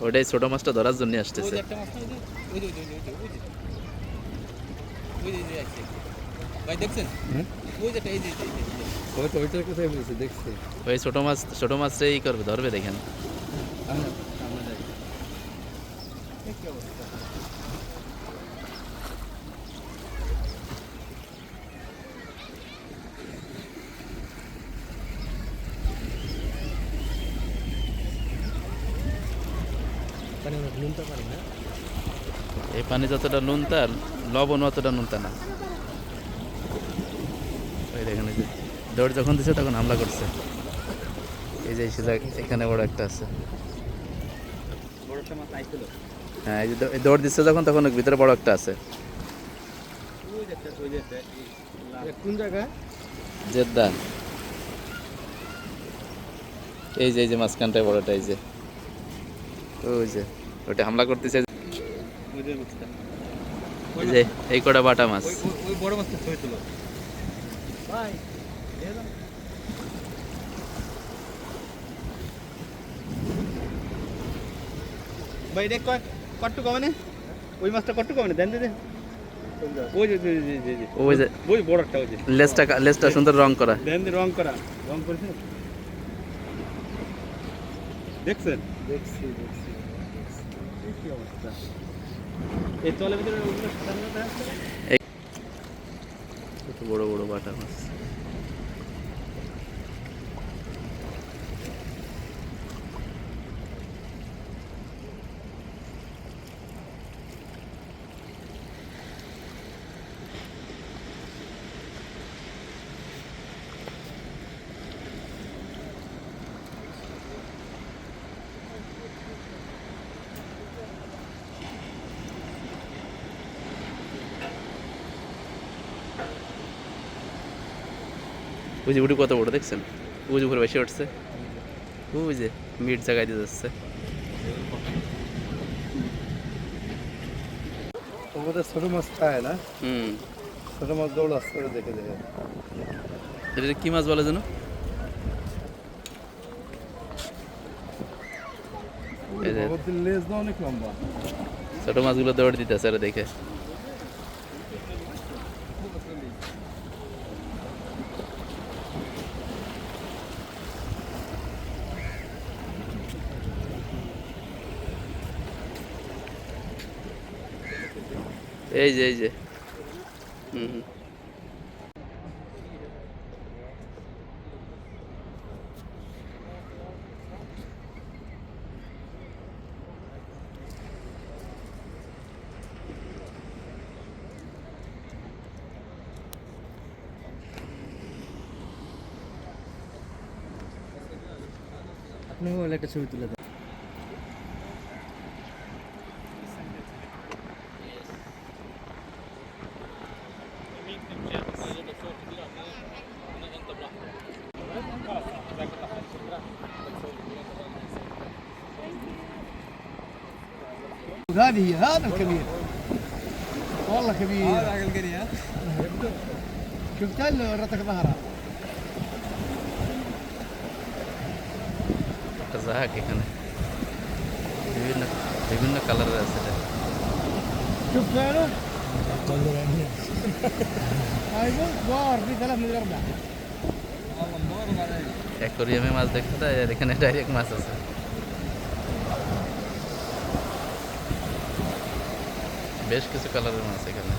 ওটাই ছোট মাছটা ধরার জন্য ওই আসতেছে। ওই ছোট মাছ ছোট ওই করবে ধরবে দেখেন ওই যে ওই যে ওই যে ওই যে ওই যে আছে ভাই দেখছেন হুম? ওই যে একটা, এই যে এই যে, এই যে ওইটা ওইটার কোথায় বলছে দেখছি ওই ছোট মাছ ছোট মাছটাই ই করবে ধরবে দেখেন আমরা আমরা যাই এই কি অবস্থা না? এই পানি যতটা নুনতা লবণ অতটা নুনতা না। ওই দেখেন যে দৌড় যখন দিছে তখন হামলা করছে। এই যে এখানে বড় একটা আছে। হ্যাঁ এই দৌড় দিচ্ছে যখন তখন ভিতরে বড় একটা আছে। কোন জেদ্দা। এই যে এই যে মাঝখানটায় বড়টা এই যে। ওই যে। ওটা হামলা করতেছে। যে এই কটা বাটা মাছ। বড় তুলো। ভাই। ভাই দেখ কট্টু কমে ওই মাছটা কট্টু কমে দেন দে ওই যে ওই যে ওই যে, বড়টা ওই লেজটা লেজটা সুন্দর রং করা। দেন রং করা। রং করেছে? দেখছেন? দেখছি দেখছি। অবস্থা? এই তলের ভিতরে ওগুলো সাদা বড় বড় বাটা মাছ। ওই যে উঠে কত বড় দেখছেন? ওই যে উপরে বেশি উঠছে। ওই যে মিট জায়গায় দিয়ে যাচ্ছে। তোমাদের ছোট মাছ খায় না? হুম। ছোট মাছ দৌড় আসতে দেখে দেখে। এটা কি মাছ বলে যেন? ওদের ছোট মাছগুলো দৌড় দিতেছে আর দেখে। এই যে এই যে। হুম আপনি একটা ছবি তুলে দেন هذه هذا الكبير والله كبير هذا القريه شفت اللي ورتك ظهره একটা জাহাজ এখানে বিভিন্ন বিভিন্ন কালারের আছে এটা شفت فعله؟ ايوه دوار في ثلاث من الاربعه والله مبارك عليك অ্যাকোরিয়ামে মাছ দেখতে দেয় আর এখানে ডাইরেক্ট মাছ আছে বেশ কিছু কালারের মাছ এখানে